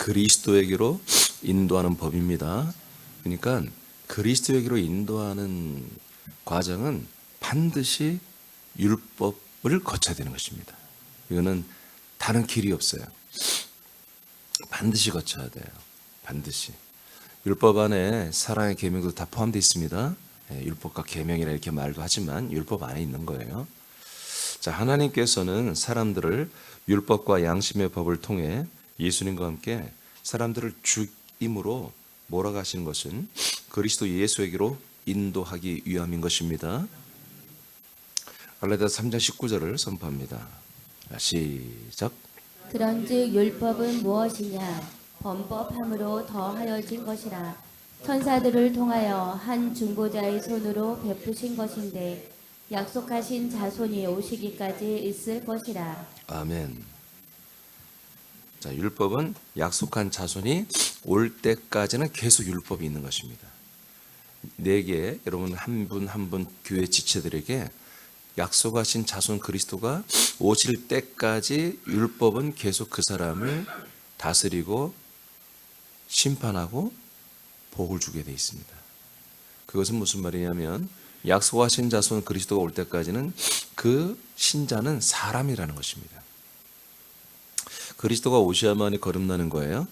그리스도에게로 인도하는 법입니다. 그러니까 그리스도에게로 인도하는 과정은 반드시 율법을 거쳐야 되는 것입니다. 이거는 다른 길이 없어요. 반드시 거쳐야 돼요. 반드시. 율법 안에 사랑의 계명도 다 포함되어 있습니다. 예, 율법과 계명이라 이렇게 말도 하지만 율법 안에 있는 거예요. 자, 하나님께서는 사람들을 율법과 양심의 법을 통해 예수님과 함께 사람들을 죽임으로 몰아가시는 것은 그리스도 예수에게로 인도하기 위함인 것입니다. 갈라디아 3장 19절을 선포합니다. 자, 시작. 그런즉 율법은 무엇이냐 범법함으로 더하여진 것이라 천사들을 통하여 한 중보자의 손으로 베푸신 것인데 약속하신 자손이 오시기까지 있을 것이라 아멘. 자, 율법은 약속한 자손이 올 때까지는 계속 율법이 있는 것입니다. 내게 여러분 한 분 한 분 교회 지체들에게 약속하신 자손 그리스도가 오실 때까지 율법은 계속 그 사람을 다스리고 심판하고 복을 주게 돼 있습니다. 그것은 무슨 말이냐면 약속하신 자손 그리스도가 올 때까지는 그 신자는 사람이라는 것입니다. 그리스도가 오셔야만이 거듭나는 거예요.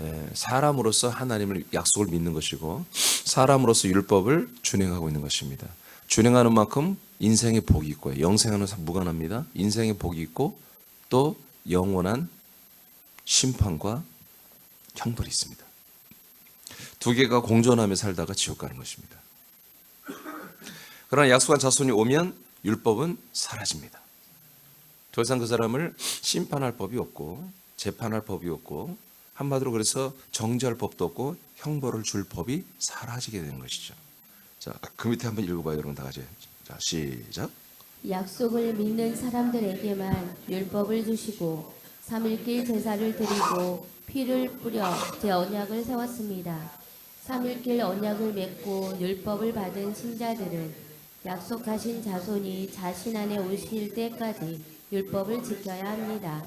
예, 사람으로서 하나님을 약속을 믿는 것이고 사람으로서 율법을 준행하고 있는 것입니다. 준행하는 만큼 인생의 복이 있고요. 영생하는 무관합니다. 인생의 복이 있고 또 영원한 심판과 형벌이 있습니다. 두 개가 공존하며 살다가 지옥 가는 것입니다. 그러나 약속한 자손이 오면 율법은 사라집니다. 더 이상 그 사람을 심판할 법이 없고 재판할 법이 없고 한마디로 그래서 정죄할 법도 없고 형벌을 줄 법이 사라지게 되는 것이죠. 자, 그 밑에 한번 읽어봐요, 여러분 다 같이. 자, 시작. 약속을 믿는 사람들에게만 율법을 주시고 삼일길 제사를 드리고 피를 뿌려 제 언약을 세웠습니다. 삼일길 언약을 맺고 율법을 받은 신자들은 약속하신 자손이 자신 안에 오실 때까지 율법을 지켜야 합니다.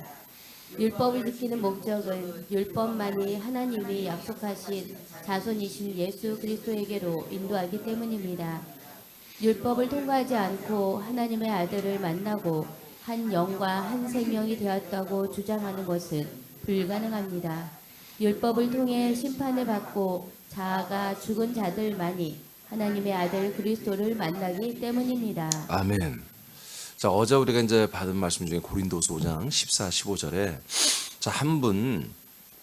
율법을 지키는 목적은 율법만이 하나님이 약속하신 자손이신 예수 그리스도에게로 인도하기 때문입니다. 율법을 통과하지 않고 하나님의 아들을 만나고 한 영과 한 생명이 되었다고 주장하는 것은 불가능합니다. 율법을 통해 심판을 받고 자아가 죽은 자들만이 하나님의 아들 그리스도를 만나기 때문입니다. 아멘. 자, 어제 우리가 이제 받은 말씀 중에 고린도서 5장 14, 15절에 자, 한 분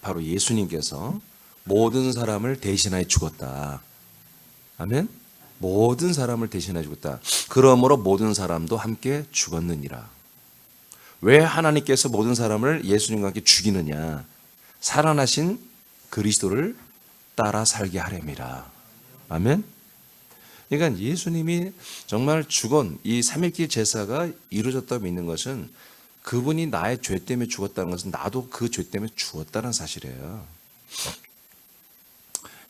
바로 예수님께서 모든 사람을 대신하여 죽었다. 아멘. 모든 사람을 대신하여 죽었다. 그러므로 모든 사람도 함께 죽었느니라. 왜 하나님께서 모든 사람을 예수님과 함께 죽이느냐? 살아나신 그리스도를 따라 살게 하렵니다. 아멘. 그러니까 예수님이 정말 죽은 이 삼일기 제사가 이루어졌다고 믿는 것은 그분이 나의 죄 때문에 죽었다는 것은 나도 그 죄 때문에 죽었다는 사실이에요.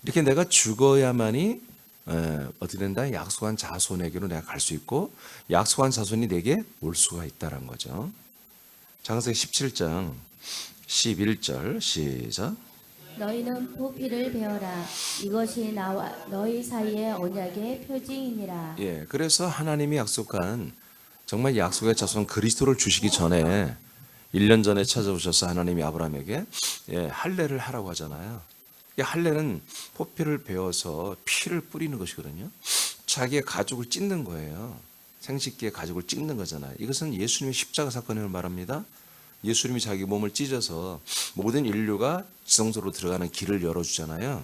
이렇게 내가 죽어야만이 에, 어떻게 된다? 약속한 자손에게로 내가 갈 수 있고 약속한 자손이 내게 올 수가 있다는 거죠. 장세기 17장 11절 시작. 너희는 포피를 베어라. 이것이 나와 너희 사이의 언약의 표징이니라. 예, 그래서 하나님이 약속한 정말 약속의 자손 그리스도를 주시기 전에 1년 전에 찾아오셔서 하나님이 아브라함에게 예, 할례를 하라고 하잖아요. 이 할례는 포피를 베어서 피를 뿌리는 것이거든요. 자기의 가족을 찢는 거예요. 생식기의 가족을 찢는 거잖아요. 이것은 예수님의 십자가 사건을 말합니다. 예수님이 자기 몸을 찢어서 모든 인류가 지성소로 들어가는 길을 열어주잖아요.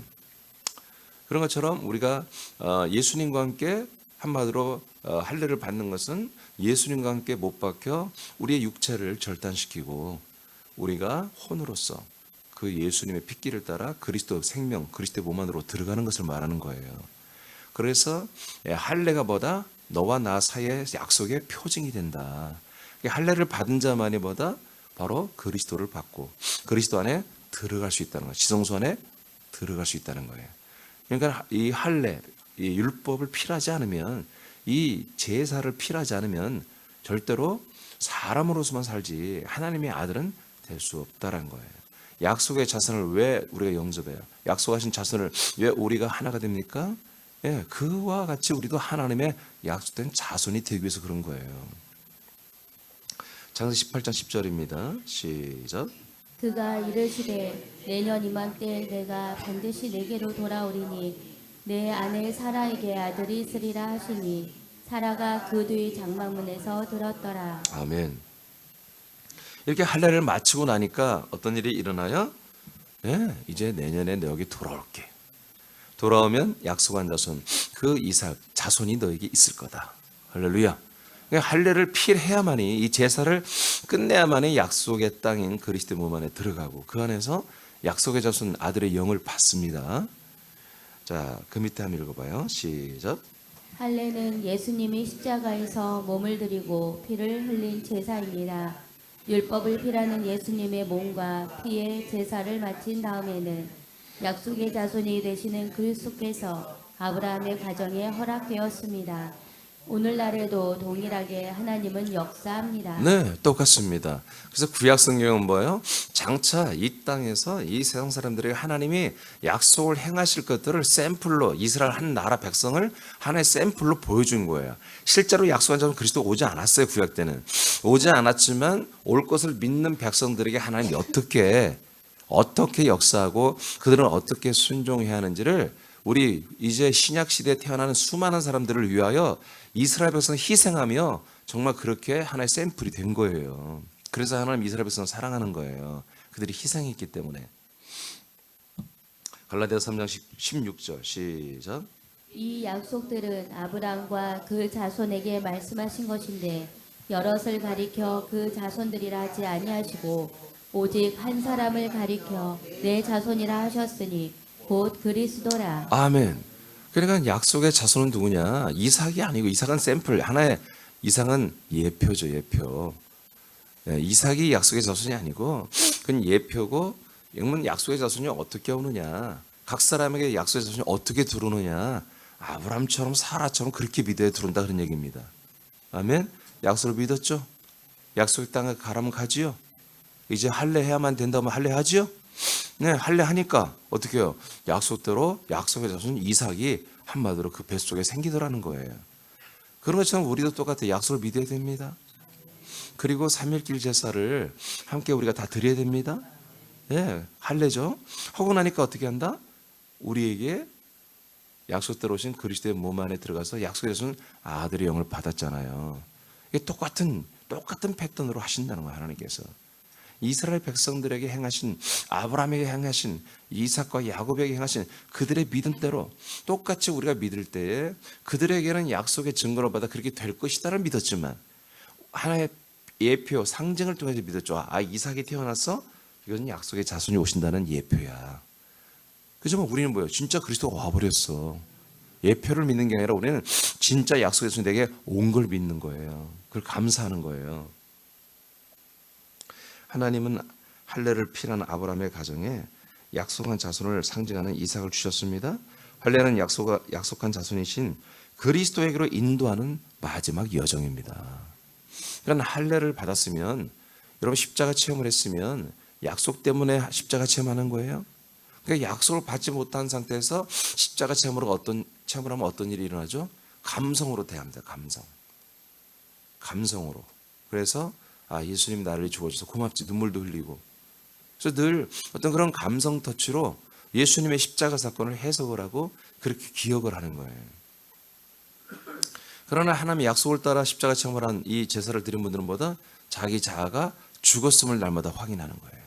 그런 것처럼 우리가 어, 예수님과 함께 한마디로 어, 할례를 받는 것은 예수님과 함께 못 박혀 우리의 육체를 절단시키고 우리가 혼으로서 그 예수님의 핏길을 따라 그리스도 생명, 그리스도의 몸 안으로 들어가는 것을 말하는 거예요. 그래서 예, 할례가 뭐다? 너와 나 사이의 약속의 표징이 된다. 할례를 받은 자만이 뭐다? 바로 그리스도를 받고 그리스도 안에 들어갈 수 있다는 거예요. 지성소 안에 들어갈 수 있다는 거예요. 그러니까 이 할례, 이 율법을 필하지 않으면 이 제사를 필하지 않으면 절대로 사람으로서만 살지 하나님의 아들은 될 수 없다는 거예요. 약속의 자손을 왜 우리가 영접해요? 약속하신 자손을 왜 우리가 하나가 됩니까? 예, 그와 같이 우리도 하나님의 약속된 자손이 되기 위해서 그런 거예요. 장세 18장 10절입니다. 시작. 그가 이르시되 내년 이맘때 내가 반드시 내게로 돌아오리니 내 아내 사라에게 아들이 있으리라 하시니 사라가 그 뒤 장막문에서 들었더라. 아멘. 이렇게 할례를 마치고 나니까 어떤 일이 일어나요? 예, 이제 내년에 너에게 돌아올게. 돌아오면 약속한 자손, 그 이삭 자손이 너에게 있을 거다. 할렐루야. 그러니까 할례를 필해야만이 이 제사를 끝내야만이 약속의 땅인 그리스도 몸 안에 들어가고 그 안에서 약속의 자손 아들의 영을 받습니다. 자, 그 밑에 한번 읽어봐요. 시작. 할례는 예수님이 십자가에서 몸을 드리고 피를 흘린 제사입니다. 율법을 피라는 예수님의 몸과 피의 제사를 마친 다음에는 약속의 자손이 되시는 그리스도께서 아브라함의 가정에 허락되었습니다. 오늘날에도 동일하게 하나님은 역사합니다. 네, 똑같습니다. 그래서 구약 성경은 뭐예요? 장차 이 땅에서 이 세상 사람들에게 하나님이 약속을 행하실 것들을 샘플로 이스라엘 한 나라 백성을 하나의 샘플로 보여준 거예요. 실제로 약속한 자는 그리스도 오지 않았어요. 구약 때는 오지 않았지만 올 것을 믿는 백성들에게 하나님이 어떻게 어떻게 역사하고 그들은 어떻게 순종해야 하는지를 우리 이제 신약 시대에 태어나는 수많은 사람들을 위하여 이스라엘 백성 희생하며 정말 그렇게 하나의 샘플이 된 거예요. 그래서 하나님 이스라엘 백성을 사랑하는 거예요. 그들이 희생했기 때문에. 갈라디아 3장 16절 시작. 이 약속들은 아브라함과 그 자손에게 말씀하신 것인데 여럿을 가리켜 그 자손들이라 하지 아니하시고 오직 한 사람을 가리켜 내 자손이라 하셨으니 곧 그리스도라. 아멘. 그러니까 약속의 자손은 누구냐? 이삭이 아니고 이삭은 샘플 하나의 이삭은 예표죠 예표. 예, 이삭이 약속의 자손이 아니고 그건 예표고 영문 약속의 자손이 어떻게 오느냐? 각 사람에게 약속의 자손이 어떻게 들어오느냐? 아브람처럼 사라처럼 그렇게 믿어야 들어온다 그런 얘기입니다. 아멘. 약속을 믿었죠? 약속의 땅에 가라면 가지요. 이제 할례 해야만 된다면 할례 하지요? 네, 할례 하니까 어떻게 해요? 약속대로 약속의 자손 이삭이 한마디로 그 뱃속에 생기더라는 거예요. 그런 것처럼 우리도 똑같아 약속을 믿어야 됩니다. 그리고 삼일길 제사를 함께 우리가 다 드려야 됩니다. 예, 할례죠. 하고 나니까 어떻게 한다? 우리에게 약속대로 오신 그리스도의 몸 안에 들어가서 약속의 자손 아들의 영을 받았잖아요. 이게 똑같은 똑같은 패턴으로 하신다는 거예요, 하나님께서. 이스라엘 백성들에게 행하신 아브라함에게 행하신 이삭과 야곱에게 행하신 그들의 믿음대로 똑같이 우리가 믿을 때에 그들에게는 약속의 증거를 받아 그렇게 될 것이다를 믿었지만 하나의 예표 상징을 통해서 믿었죠. 아 이삭이 태어났어? 이건 약속의 자손이 오신다는 예표야. 그지만 우리는 뭐예요? 진짜 그리스도가 와버렸어. 예표를 믿는 게 아니라 우리는 진짜 약속의 자손이 내게 온 걸 믿는 거예요. 그걸 감사하는 거예요. 하나님은 할례를 피난 아브라함의 가정에 약속한 자손을 상징하는 이삭을 주셨습니다. 할례는 약속, 약속한 자손이신 그리스도에게로 인도하는 마지막 여정입니다. 그러니까 할례를 받았으면 여러분 십자가 체험을 했으면 약속 때문에 십자가 체험하는 거예요. 그러니까 약속을 받지 못한 상태에서 십자가 체험으로 어떤 체험을 하면 어떤 일이 일어나죠? 감성으로 대합니다. 감성. 감성으로. 그래서 아 예수님 나를 죽어줘서 고맙지 눈물도 흘리고 그래서 늘 어떤 그런 감성 터치로 예수님의 십자가 사건을 해석을 하고 그렇게 기억을 하는 거예요. 그러나 하나님의 약속을 따라 십자가 체험을 한 이 제사를 드린 분들은 뭐다? 자기 자아가 죽었음을 날마다 확인하는 거예요.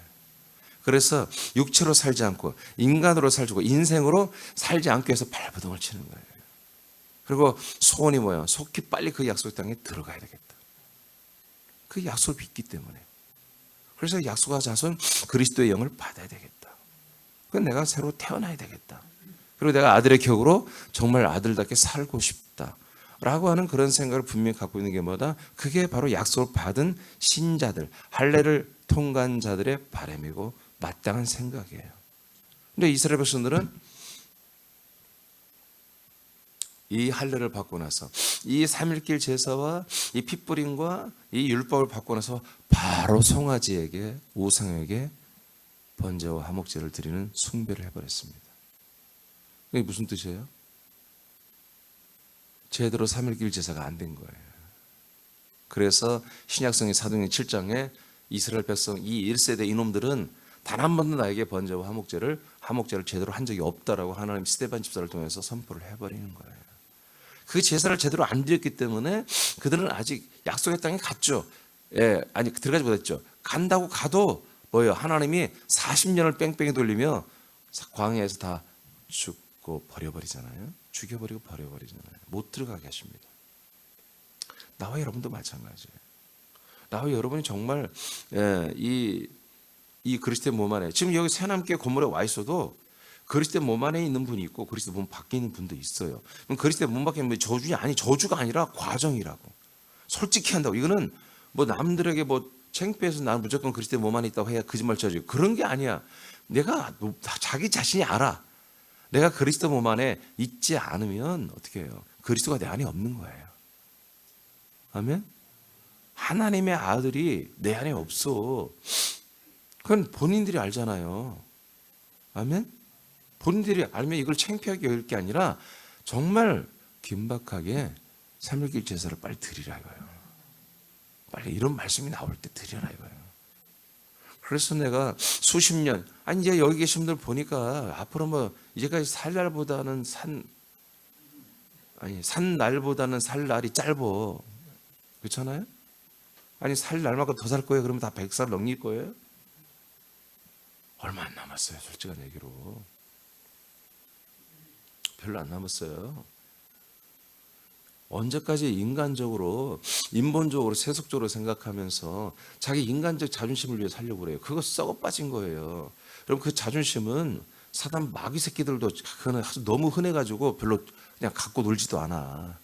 그래서 육체로 살지 않고 인간으로 살고 인생으로 살지 않기 위해서 발버둥을 치는 거예요. 그리고 소원이 뭐야? 속히 빨리 그 약속 땅에 들어가야 되겠다. 그 약속을 믿기 때문에. 그래서 약속한 자손 그리스도의 영을 받아야 되겠다. 그 내가 새로 태어나야 되겠다. 그리고 내가 아들의 격으로 정말 아들답게 살고 싶다. 라고 하는 그런 생각을 분명히 갖고 있는 게 뭐다? 그게 바로 약속을 받은 신자들, 할례를 통과한 자들의 바람이고 마땅한 생각이에요. 근데 이스라엘 백성들은 이 할례를 받고 나서 이 삼일길 제사와 이 핏부림과 이 율법을 받고 나서 바로 송아지에게 우상에게 번제와 화목제를 드리는 숭배를 해버렸습니다. 이게 무슨 뜻이에요? 제대로 3일길 제사가 안 된 거예요. 그래서 신약성의 사도행 7장에 이스라엘 백성 이 1세대 이놈들은 단 한 번도 나에게 번제와 화목제를 화목제를 제대로 한 적이 없다라고 하나님 스테반 집사를 통해서 선포를 해버리는 거예요. 그 제사를 제대로 안 드렸기 때문에 그들은 아직 약속의 땅에 갔죠. 예, 아니 들어가지 못했죠. 간다고 가도 뭐예요? 하나님이 40년을 뺑뺑이 돌리며 광야에서 다 죽고 버려버리잖아요. 죽여버리고 버려버리잖아요. 못 들어가게 하십니다. 나와 여러분도 마찬가지예요. 나와 여러분이 정말 예, 이, 이 그리스도의 몸 안에 지금 여기 새남교 건물에 와 있어도 그리스도의 몸 안에 있는 분이 있고 그리스도의 몸 밖에 있는 분도 있어요. 그럼 그리스도의 몸 밖에 있는 저주냐 아니 저주가 아니라 과정이라고. 솔직히 한다고 이거는 뭐 남들에게 뭐 창피해서 나는 무조건 그리스도의 몸 안에 있다고 해야 거짓말 쳐지 그런 게 아니야. 내가 노- 자기 자신이 알아. 내가 그리스도 몸 안에 있지 않으면 어떻게 해요? 그리스도가 내 안에 없는 거예요. 아멘. 하나님의 아들이 내 안에 없어. 그건 본인들이 알잖아요. 아멘. 본인들이 알면 이걸 창피하게 여길 게 아니라 정말 긴박하게 삼일길 제사를 빨리 드리라 이거예요. 빨리 이런 말씀이 나올 때 드리라 이거예요. 그래서 내가 수십 년 아니 이제 여기 계신 분들 보니까 앞으로 뭐 이제까지 살 날보다는 산 아니 산 날보다는 살 날이 짧어 그렇잖아요? 아니 살 날만큼 더 살 거예요. 그러면 다 100살 넘길 거예요? 얼마 안 남았어요. 솔직한 얘기로. 별로 안 남았어요. 언제까지 인간적으로 인본적으로 세속적으로 생각하면서 자기 인간적 자존심을 위해 살려고 그래요. 그거 썩어 빠진 거예요. 여러분 그 자존심은 사단 마귀 새끼들도 그거는 너무 흔해 가지고 별로 그냥 갖고 놀지도 않아.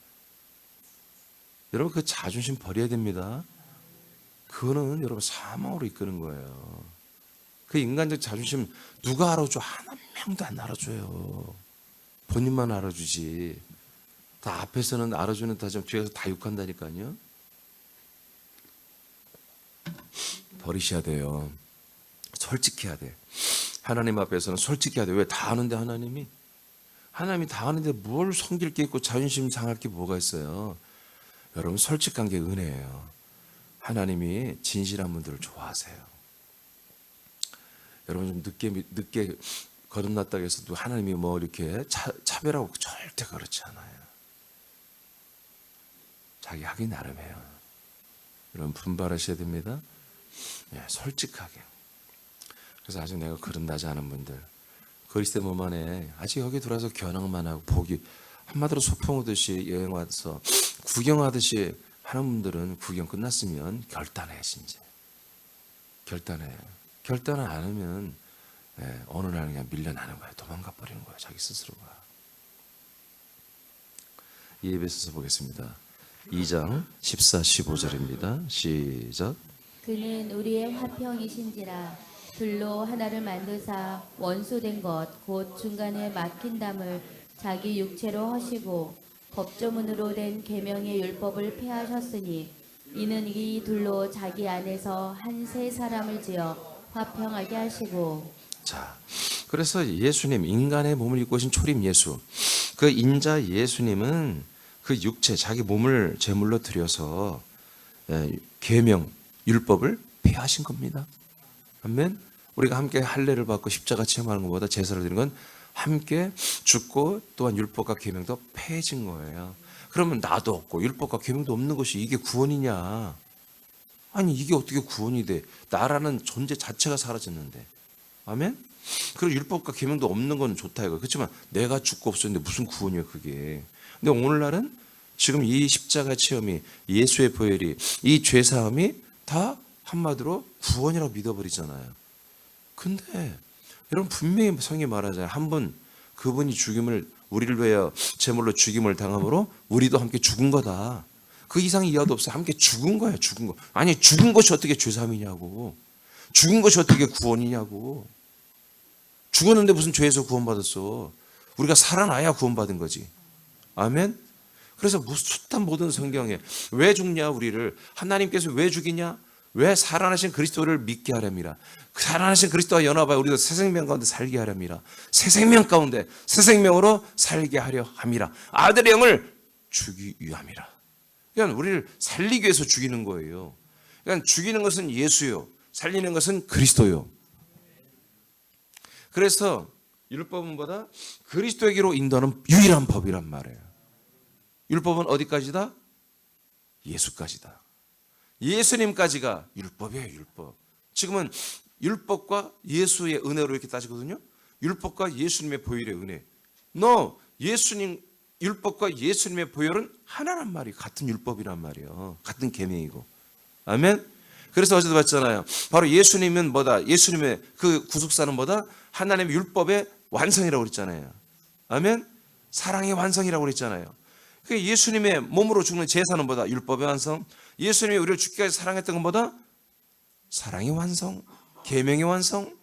여러분 그 자존심 버려야 됩니다. 그거는 여러분 사망으로 이끄는 거예요. 그 인간적 자존심 누가 알아줘? 한 명도 안 알아줘요. 본인만 알아주지. 다 앞에서는 알아주는 다좀 뒤에서 다 욕한다니까요. 버리셔야 돼요. 솔직해야 돼. 하나님 앞에서는 솔직해야 돼. 왜 다 아는데 하나님이? 하나님이 다 아는데 뭘 섬길 게 있고 자존심 상할 게 뭐가 있어요? 여러분 솔직한 게 은혜예요. 하나님이 진실한 분들을 좋아하세요. 여러분 좀 늦게 늦게 거듭났다고 해서 또 하나님이 뭐 이렇게 차, 차별하고 절대 그렇지 않아요. 자기 하기 나름이에요. 여러분 분발하셔야 됩니다. 예, 솔직하게. 그래서 아직 내가 거듭나지 않은 분들 그리스도 몸 안에 아직 여기 들어와서 견학만 하고 보기 한마디로 소풍 오듯이 여행 와서 구경하듯이 하는 분들은 구경 끝났으면 결단해 진짜 결단해 결단을 안 하면 예, 어느 날 그냥 밀려나는 거야. 도망가 버리는 거야 자기 스스로가. 이 예배에서 보겠습니다. 2장 14, 15절입니다. 시작. 그는 우리의 화평이신지라 둘로 하나를 만드사 원수된 것 곧 중간에 막힌 담을 자기 육체로 하시고 법조문으로 된 계명의 율법을 폐하셨으니 이는 이 둘로 자기 안에서 한 세 사람을 지어 화평하게 하시고 자, 그래서 예수님 인간의 몸을 입고 오신 초림 예수, 그 인자 예수님은 그 육체 자기 몸을 제물로 드려서 예, 계명 율법을 폐하신 겁니다. 아멘. 우리가 함께 할례를 받고 십자가 체험하는 것보다 제사를 드리는 건 함께 죽고 또한 율법과 계명도 폐해진 거예요. 그러면 나도 없고 율법과 계명도 없는 것이 이게 구원이냐? 아니 이게 어떻게 구원이 돼? 나라는 존재 자체가 사라졌는데. 아멘? 그리고 율법과 계명도 없는 건 좋다 이거. 그렇지만 내가 죽고 없었는데 무슨 구원이야 그게. 근데 오늘날은 지금 이 십자가 체험이 예수의 보혈이 이 죄 사함이 다 한마디로 구원이라고 믿어버리잖아요. 근데 여러분 분명히 성이 말하잖아요. 한분 그분이 죽임을 우리를 위하여 제물로 죽임을 당함으로 우리도 함께 죽은 거다. 그 이상 이하도 없어. 함께 죽은 거야, 죽은 거. 아니 죽은 것이 어떻게 죄삼이냐고. 죽은 것이 어떻게 구원이냐고. 죽었는데 무슨 죄에서 구원받았어. 우리가 살아나야 구원받은 거지. 아멘. 그래서 뭐 숱한 모든 성경에 왜 죽냐 우리를 하나님께서 왜 죽이냐 왜 살아나신 그리스도를 믿게 하렵니다. 그 살아나신 그리스도와 연합하여 우리도 새 생명 가운데 살게 하렵니다. 새 생명 가운데 새 생명으로 살게 하려 함이라. 아들의 영을 주기 위함이라. 그러니까 우리를 살리기 위해서 죽이는 거예요. 그러니까 죽이는 것은 예수요. 살리는 것은 그리스도요. 그래서 율법은 보다 그리스도에게로 인도하는 유일한 법이란 말이에요. 율법은 어디까지다? 예수까지다. 예수님까지가 율법이에요, 율법. 지금은 율법과 예수의 은혜로 이렇게 따지거든요. 율법과 예수님의 보혈의 은혜. 너 예수님 율법과 예수님의 보혈은 하나란 말이 같은 율법이란 말이에요. 같은 계명이고. 아멘. 그래서 어제도 봤잖아요. 바로 예수님은 뭐다? 예수님의 그 구속사는 뭐다? 하나님의 율법의 완성이라고 그랬잖아요. 아멘. 사랑의 완성이라고 그랬잖아요. 그 예수님의 몸으로 죽는 제사는 뭐다? 율법의 완성. 예수님이 우리를 죽기까지 사랑했던 것보다 사랑의 완성, 계명의 완성.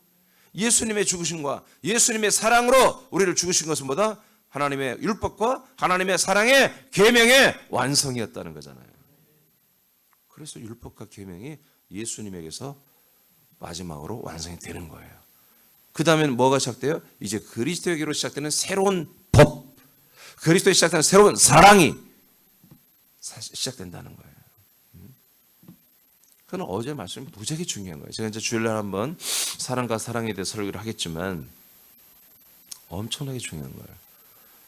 예수님의 죽으심과 예수님의 사랑으로 우리를 죽으신 것은 뭐다? 하나님의 율법과 하나님의 사랑의 계명의 완성이었다는 거잖아요. 그래서 율법과 계명이 예수님에게서 마지막으로 완성이 되는 거예요. 그 다음엔 뭐가 시작돼요? 이제 그리스도에게로 시작되는 새로운 법, 그리스도에 시작되는 새로운 사랑이 시작된다는 거예요. 음. 그건 어제 말씀이 무지하게 중요한 거예요. 제가 이제 주일날 한번 사랑과 사랑에 대해 설교를 하겠지만 엄청나게 중요한 거예요.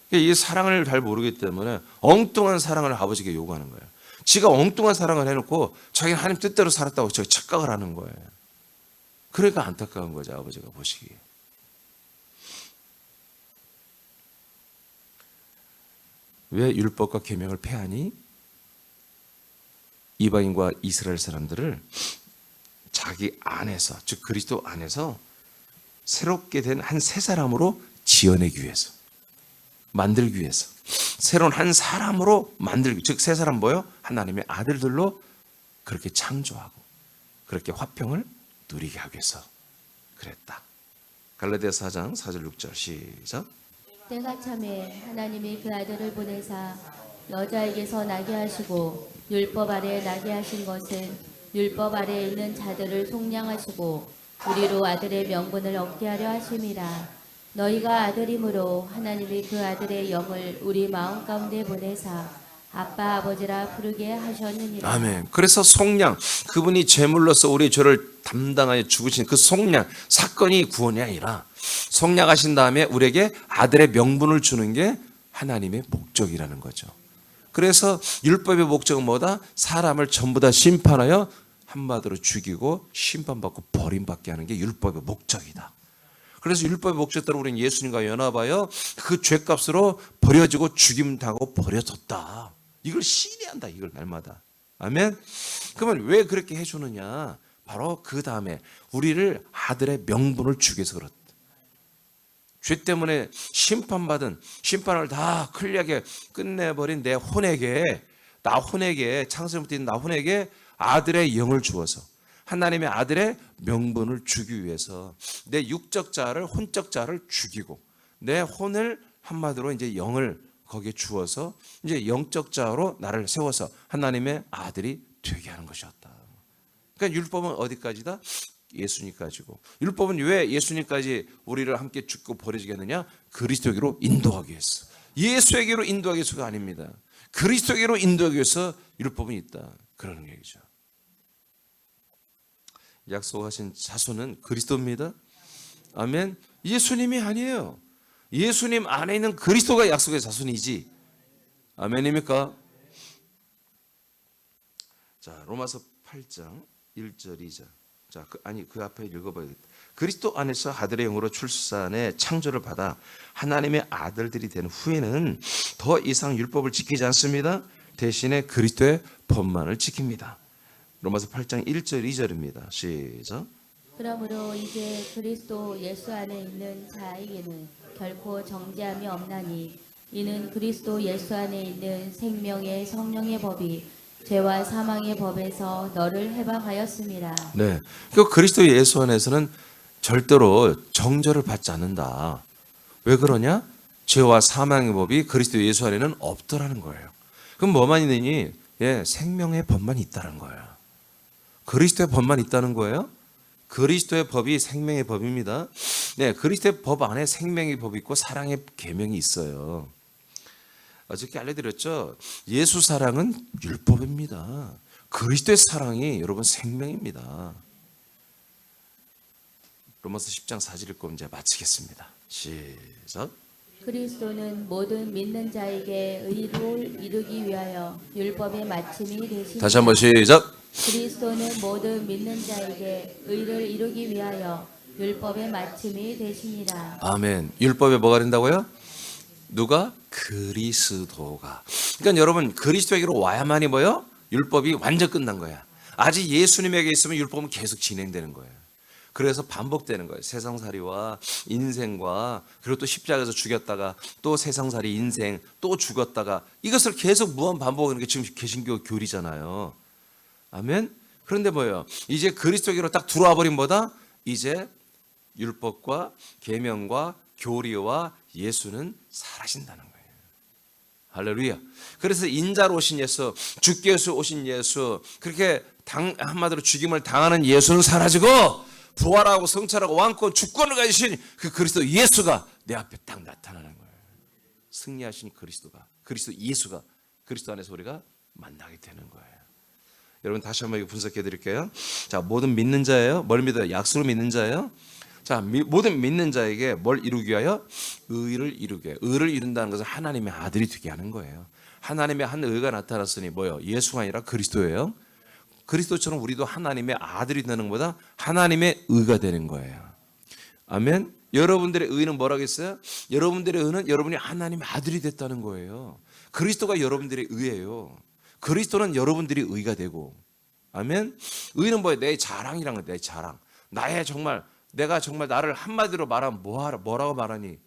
그러니까 이 사랑을 잘 모르기 때문에 엉뚱한 사랑을 아버지에게 요구하는 거예요. 지가 엉뚱한 사랑을 해놓고 자기는 하나님 뜻대로 살았다고 저 착각을 하는 거예요. 그러니까 안타까운 거죠 아버지가 보시기에. 왜 율법과 계명을 폐하니? 이방인과 이스라엘 사람들을 자기 안에서 즉 그리스도 안에서 새롭게 된한새 사람으로 지어내기 위해서 만들기 위해서 새로운 한 사람으로 만들기 즉새 사람 뭐요? 하나님의 아들들로 그렇게 창조하고 그렇게 화평을 누리게 하기 위해서 그랬다. 갈라디아서 4장 4절 6절 시작. 때가 참에 하나님이 그 아들을 보내사 여자에게서 나게 하시고 율법 아래 나게 하신 것은 율법 아래 있는 자들을 속량하시고 우리로 아들의 명분을 얻게 하려 하심이라 너희가 아들이므로 하나님이 그 아들의 영을 우리 마음 가운데 보내사 아빠 아버지라 부르게 하셨느니라 아멘. 그래서 속량 그분이 제물로서 우리 죄를 담당하여 죽으신 그 속량 사건이 구원이 아니라 속량하신 다음에 우리에게 아들의 명분을 주는 게 하나님의 목적이라는 거죠. 그래서 율법의 목적은 뭐다? 사람을 전부 다 심판하여 한마디로 죽이고 심판받고 버림받게 하는 게 율법의 목적이다. 그래서 율법의 목적대로 우리는 예수님과 연합하여 그 죄값으로 버려지고 죽임 당하고 버려졌다. 이걸 신뢰한다. 이걸 날마다. 아멘. 그러면 왜 그렇게 해주느냐? 바로 그 다음에 우리를 아들의 명분을 주기 위해서 그렇다. 죄 때문에 심판받은 심판을 다 클리하게 끝내버린 내 혼에게 나 혼에게 창세부터 있는 나 혼에게 아들의 영을 주어서 하나님의 아들의 명분을 주기 위해서 내 육적 자를 혼적 자를 죽이고 내 혼을 한마디로 이제 영을 거기에 주어서 이제 영적 자로 나를 세워서 하나님의 아들이 되게 하는 것이었다. 그러니까 율법은 어디까지다? 예수님까지고 율법은 왜 예수님까지 우리를 함께 죽고 버려지게 하느냐? 그리스도에게로 인도하기 위해서 예수에게로 인도하기 위해서가 아닙니다. 그리스도에게로 인도하기 위해서 율법은 있다. 그러는 얘기죠. 약속하신 자손은 그리스도입니다. 아멘. 예수님이 아니에요. 예수님 안에 있는 그리스도가 약속의 자손이지. 아멘입니까? 자, 로마서 8장 1절 2절. 자, 그, 아니 그 앞에 읽어봐야겠다. 그리스도 안에서 아들의 영으로 출산의 창조를 받아 하나님의 아들들이 된 후에는 더 이상 율법을 지키지 않습니다. 대신에 그리스도의 법만을 지킵니다. 로마서 8장 1절 2절입니다. 시작. 그러므로 이제 그리스도 예수 안에 있는 자에게는 결코 정죄함이 없나니 이는 그리스도 예수 안에 있는 생명의 성령의 법이 죄와 사망의 법에서 너를 해방하였습니다. 네. 그 그리스도 예수 안에서는 절대로 정죄를 받지 않는다. 왜 그러냐? 죄와 사망의 법이 그리스도 예수 안에는 없더라는 거예요. 그럼 뭐만 있느니? 예, 생명의 법만 있다는 거예요. 그리스도의 법만 있다는 거예요? 그리스도의 법이 생명의 법입니다. 네, 그리스도의 법 안에 생명의 법이 있고 사랑의 계명이 있어요. 어저께 알려드렸죠. 예수 사랑은 율법입니다. 그리스도의 사랑이 여러분 생명입니다. 로마서 10장 4절 읽고 이제 마치겠습니다. 시작. 그리스도는 모든 믿는 자에게 의를 이루기 위하여 율법의 마침이 되시니 다시 한번 시작. 그리스도는 모든 믿는 자에게 의를 이루기 위하여 율법의 마침이 되시니라. 아멘. 율법에 뭐가 된다고요? 누가? 그리스도가. 그러니까 여러분 그리스도에게로 와야만이 뭐요? 율법이 완전 끝난 거야. 아직 예수님에게 있으면 율법은 계속 진행되는 거예요. 그래서 반복되는 거예요. 세상살이와 인생과 그리고 또 십자가에서 죽였다가 또 세상살이 인생 또 죽었다가 이것을 계속 무한 반복하는 게 지금 개신교 교리잖아요. 아멘. 그런데 뭐예요? 이제 그리스도께로 딱 들어와 버린 뭐다? 이제 율법과 계명과 교리와 예수는 사라진다는 거예요. 할렐루야. 그래서 인자로 오신 예수, 위해서 오신 예수, 그렇게 당, 한마디로 죽임을 당하는 예수는 사라지고 부활하고 성찰하고 왕권 주권을 가지신 그 그리스도 예수가 내 앞에 딱 나타나는 거예요. 승리하신 그리스도가 그리스도 예수가 그리스도 안에서 우리가 만나게 되는 거예요. 여러분 다시 한번 이거 분석해 드릴게요. 자, 모든 믿는 자예요. 뭘 믿어요? 약속을 믿는 자예요. 자, 미, 모든 믿는 자에게 뭘 이루기 위하여 의를 이루게. 의를 이룬다는 것은 하나님의 아들이 되게 하는 거예요. 하나님의 한 의가 나타났으니 뭐요? 예수가 아니라 그리스도예요. 그리스도처럼 우리도 하나님의 아들이 되는 것보다 하나님의 의가 되는 거예요. 아멘. 여러분들의 의는 뭐라겠어요? 여러분들의 의는 여러분이 하나님의 아들이 됐다는 거예요. 그리스도가 여러분들의 의예요. 그리스도는 여러분들이 의가 되고. 아멘. 의는 뭐예요? 내 자랑이란 거예요. 내 자랑. 나의 정말 내가 정말 나를 한마디로 말하면 뭐하라 뭐라고 말하니?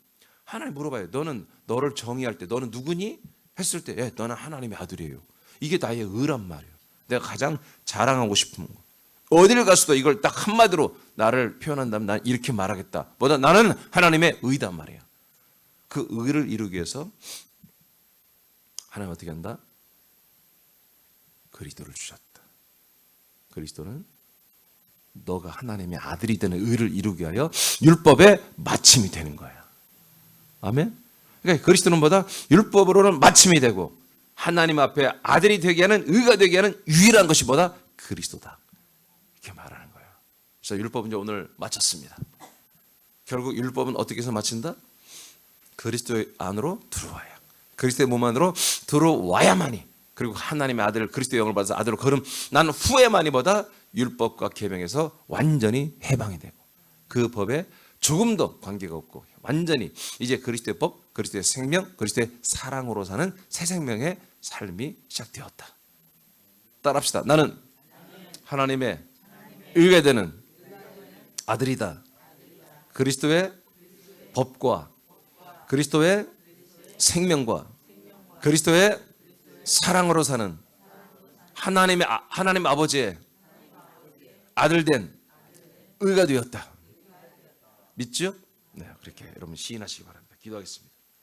하나님 물어봐요. 너는 너를 정의할 때 너는 누구니? 했을 때, 예, 너는 하나님의 아들이에요. 이게 나의 의란 말이에요. 내가 가장 자랑하고 싶은 거. 어디를 가서도 이걸 딱 한마디로 나를 표현한다면 난 이렇게 말하겠다. 뭐다 나는 하나님의 의단 말이야. 그 의를 이루기 위해서 하나님 어떻게 한다? 그리스도를 주셨다. 그리스도는 너가 하나님의 아들이 되는 의를 이루기 위하여 율법의 마침이 되는 거야. 아멘. 그러니까 그리스도는 뭐다? 율법으로는 마침이 되고 하나님 앞에 아들이 되게 하는 의가 되게 하는 유일한 것이 뭐다? 그리스도다. 이렇게 말하는 거예요. 그래서 율법은 이제 오늘 마쳤습니다. 결국 율법은 어떻게 해서 마친다? 그리스도의 안으로 들어와야. 그리스도의 몸 안으로 들어와야만이. 그리고 하나님의 아들 그리스도의 영을 받아서 아들로 걸음 난 후에만이 보다 율법과 계명에서 완전히 해방이 되고 그 법에 조금도 관계가 없고 완전히 이제 그리스도의 법, 그리스도의 생명, 그리스도의 사랑으로 사는 새 생명의 삶이 시작되었다. 따라합시다. 나는 하나님의 의가 되는 아들이다. 그리스도의 법과 그리스도의 생명과 그리스도의 사랑으로 사는 하나님의 아- 하나님 아버지의 아들 된 의가 되었다. 믿죠? 네, 그렇게 여러분 시인하시기 바랍니다. 기도하겠습니다.